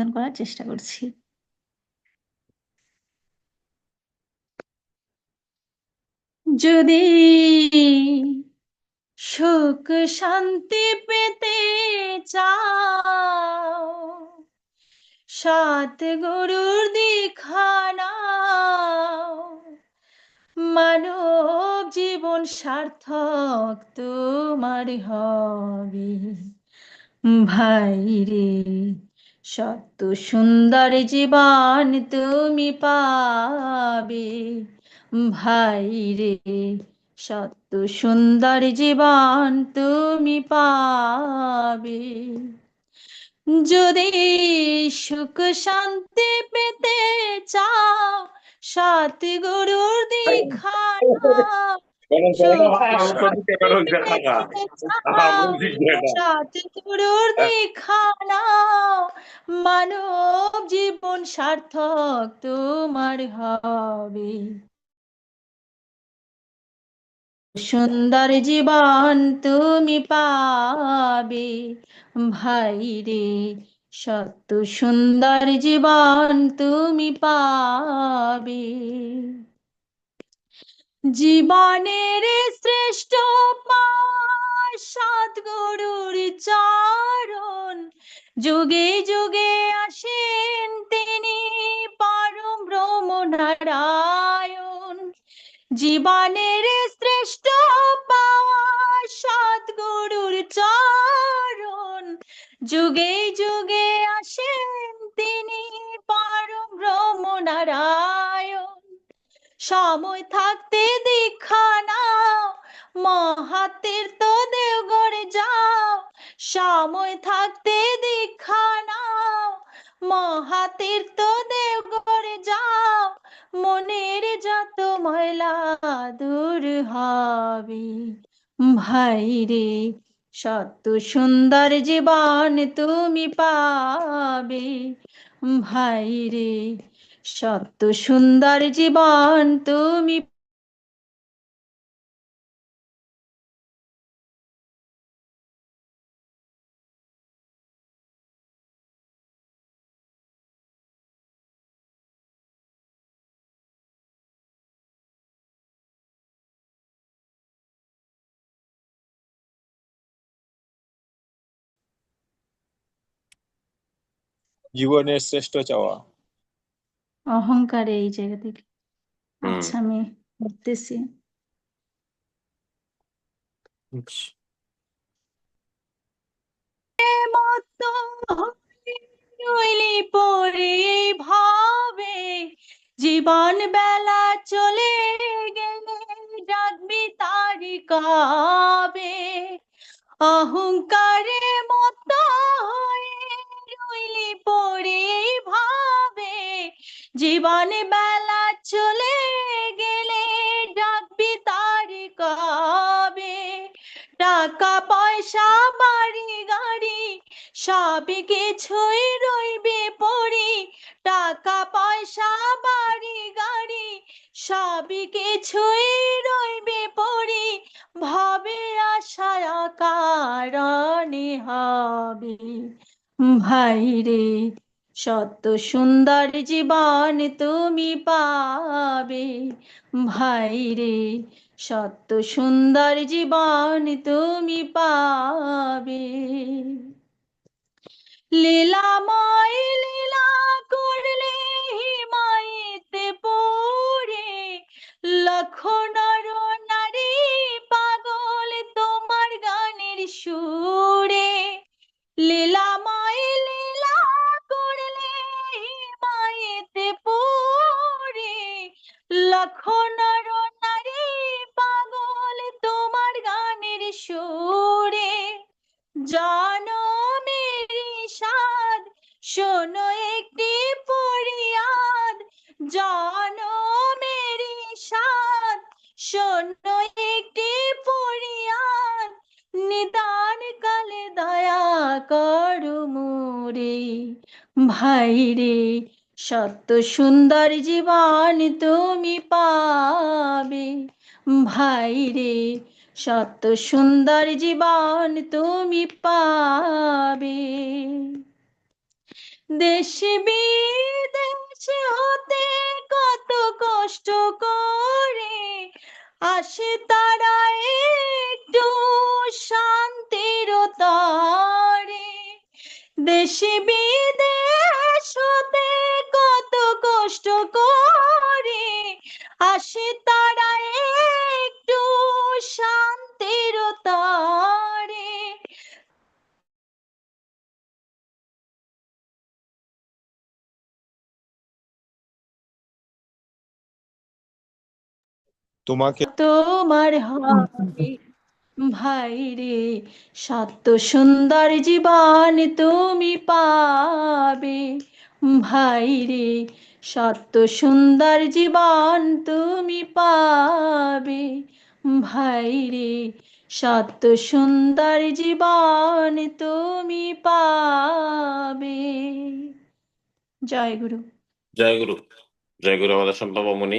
নিবেদন করার চেষ্টা করছি। যদি সুখ শান্তি পেতে চাও, সাত গরুর দীক্ষা মানব জীবন সার্থক তোমার হবে। ভাই রে সত্য সুন্দর জীবন তুমি পাবে। ভাই রে সত্য সুন্দর জীবন তুমি পাবে। যদি সুখ শান্তি পেতে চাও সাত গুরুর দীক্ষা সাত মানব জীবন সার্থক তোমার হবে। সুন্দর জীবন তুমি পাবে। ভাই রে সত্য সুন্দর জীবন তুমি পাবে। জীবনের শ্রেষ্ঠ সদ্গুরুর চরণ। যুগে যুগে আসেন তিনি পরম ব্রহ্ম নারায়ণ জীবনের শ্রেষ্ঠ পাওয়া সদ্গুরুর চরণ। যুগে যুগে আসেন তিনি পরম ব্রহ্ম নারায়ণ সময় থাকতে দীক্ষা নাও। মহাতের তো দেওগড়ে যাও। সময় থাকতে দীক্ষা নাও। মহাতের তো দেওগড়ে যাও। মনের যত ময়লা দূর হবে। ভাই রে সত্য সুন্দর জীবন তুমি পাবে। ভাই রে সত্য সুন্দর জীবন তুমি জীবনের শ্রেষ্ঠ চাওয়া। অহংকার এই জায়গা থেকে আচ্ছা আমি করতেছি রইলি পরে ভাবে। জীবন বেলা চলে গেলে ডাকবি তারি কাবে। অহংকারে জীবন বেলা চলে গেলে ডাকবি তারি কবে? টাকা, পয়সা, বাড়ি, গাড়ি সব কিছুই রইবে পড়ি। টাকা, পয়সা, বাড়ি, গাড়ি সব কিছুই রইবে পড়ি। ভাবে আশায় কারণে হবে। ভাই রে সত্য সুন্দর জীবন তুমি পাবে। ভাই রে সত্য সুন্দর জীবন তুমি পাবে। লীলাময় জনমের সাদ শোনো একটি পরিয়াদ জনমের সাদ শোনো একটি পরিয়াদ নিদান কালে দয়া করু মোরে। ভাই রে, সত্য সুন্দর জীবন তুমি পাবে। ভাই রে সত্য সুন্দর জীবন তুমি পাবে। দেশে বিদেশে হতে কত কষ্ট করে আসে তারা একটু শান্তির তরে। দেশে বিদেশ হতে কত কষ্ট করে আসে তোমাকে তোমার হবে ভাই রে সত্য সুন্দর জীবন তুমি পাবে। ভাই রে সত্য সুন্দর জীবন তুমি পাবে। ভাই রে সত্য সুন্দর জীবন তুমি পাবে। জয় গুরু। জয় গুরু। জয় গুরু আমাদের সম্পাবমণি